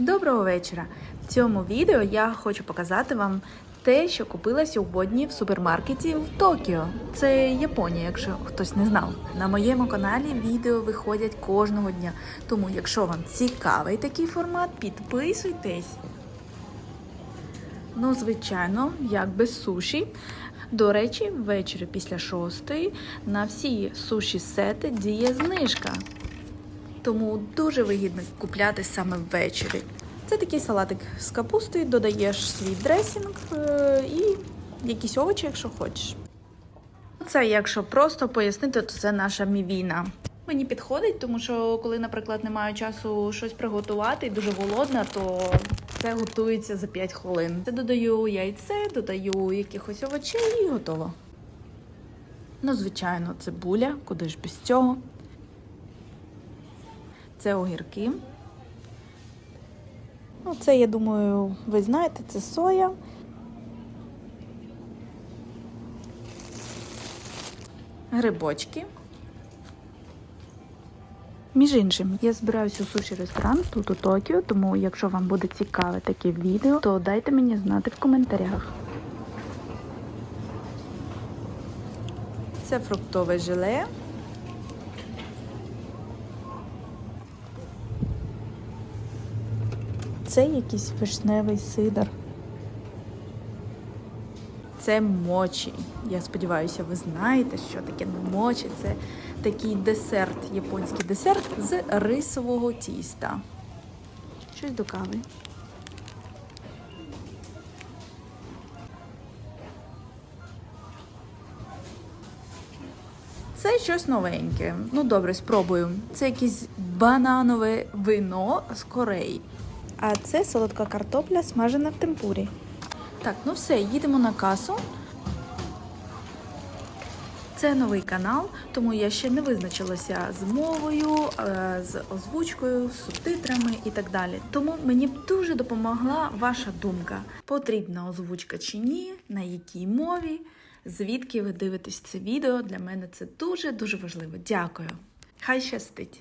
Доброго вечора! В цьому відео я хочу показати вам те, що купила сьогодні в супермаркеті в Токіо. Це Японія, якщо хтось не знав. На моєму каналі відео виходять кожного дня. Тому, якщо вам цікавий такий формат, підписуйтесь. Ну, звичайно, як без суші. До речі, ввечері після шостої на всі суші сети діє знижка. Тому дуже вигідно купляти саме ввечері. Це такий салатик з капустою, додаєш свій дресінг е, і якісь овочі, якщо хочеш. Це, якщо просто пояснити, то це наша мівіна. Мені підходить, тому що коли, наприклад, не маю часу щось приготувати і дуже голодна, то це готується за 5 хвилин. Це додаю яйце, додаю якихось овочей і готово. Ну, звичайно, цибуля, куди ж без цього. Це огірки. Ну, це, я думаю, ви знаєте, це соя. Грибочки. Між іншим, я збираюся у суші ресторан тут у Токіо, тому якщо вам буде цікаве таке відео, то дайте мені знати в коментарях. Це фруктове желе. Це якийсь вишневий сидр. Це мочі. Я сподіваюся, ви знаєте, що таке мочі. Це такий десерт, японський десерт з рисового тіста. Щось до кави. Це щось новеньке. Ну добре, спробую. Це якесь бананове вино з Кореї. А це солодка картопля, смажена в темпурі. Так, ну все, їдемо на касу. Це новий канал, тому я ще не визначилася з мовою, е, з озвучкою, з субтитрами і так далі. Тому мені б дуже допомогла ваша думка: потрібна озвучка чи ні, на якій мові, звідки ви дивитесь це відео. Для мене це дуже дуже важливо. Дякую. Хай щастить!